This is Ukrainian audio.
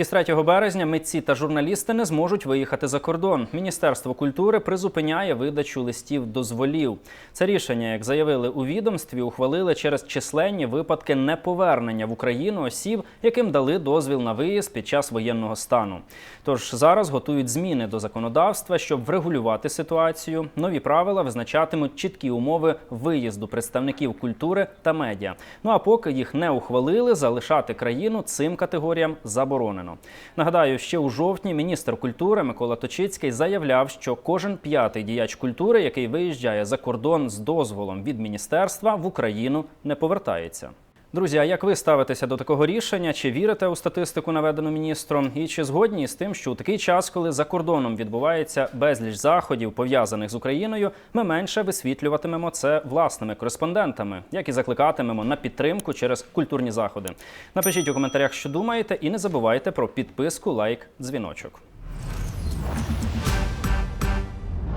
Із 3 березня митці та журналісти не зможуть виїхати за кордон. Міністерство культури призупиняє видачу листів дозволів. Це рішення, як заявили у відомстві, ухвалили через численні випадки неповернення в Україну осіб, яким дали дозвіл на виїзд під час воєнного стану. Тож зараз готують зміни до законодавства, щоб врегулювати ситуацію. Нові правила визначатимуть чіткі умови виїзду представників культури та медіа. Ну а поки їх не ухвалили, залишати країну цим категоріям заборонено. Нагадаю, ще у жовтні міністр культури Микола Точицький заявляв, що кожен п'ятий діяч культури, який виїжджає за кордон з дозволом від міністерства, в Україну не повертається. Друзі, а як ви ставитеся до такого рішення? Чи вірите у статистику, наведену міністром? І чи згодні з тим, що у такий час, коли за кордоном відбувається безліч заходів, пов'язаних з Україною, ми менше висвітлюватимемо це власними кореспондентами, як і закликатимемо на підтримку через культурні заходи? Напишіть у коментарях, що думаєте, і не забувайте про підписку, лайк, дзвіночок.